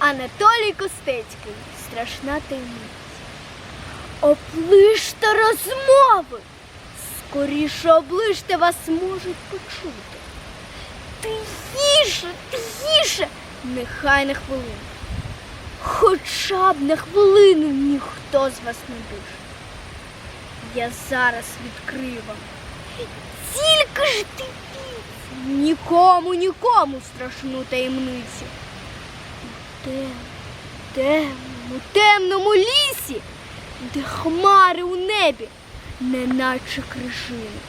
Анатолій Костецький. Страшна таємниця. Оближте розмови. Скоріше оближте вас можуть почути. Тихіше, тихіше, нехай на хвилину. Хоча б на хвилину ніхто з вас не дише. Я зараз відкрию вам. Тільки ж дивіться, нікому, нікому страшну таємницю. У тем- темному, темному лісі, де хмари у небі, неначе крижини,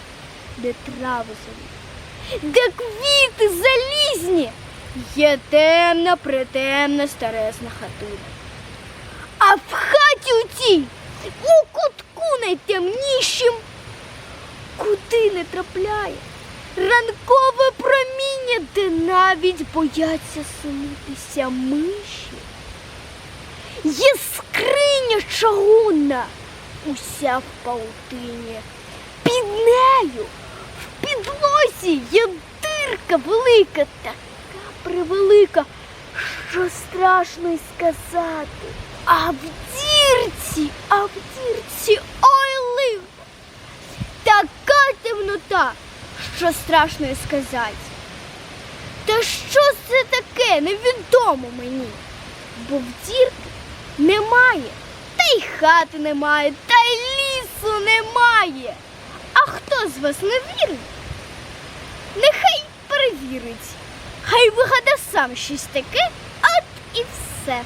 де трави зелені, де квіти залізні, є темна, притемна старезна хатуна. А в хаті у тій, у кутку найтемнішим, куди не трапляє ранкове проміння, де навіть бояться сунутися миші. Є скриня чагунна, уся в паутині. Під нею, в підлозі є дирка велика, така превелика, що страшно й сказати. А в дірці, а в дірці, ой лихо, така темнота, що страшно й сказати. Та що це таке, невідомо мені, бо в дірки немає, та й хати немає, та й лісу немає. А хто з вас не вірить? Нехай перевірить. Хай вигада сам щось таке, от і все.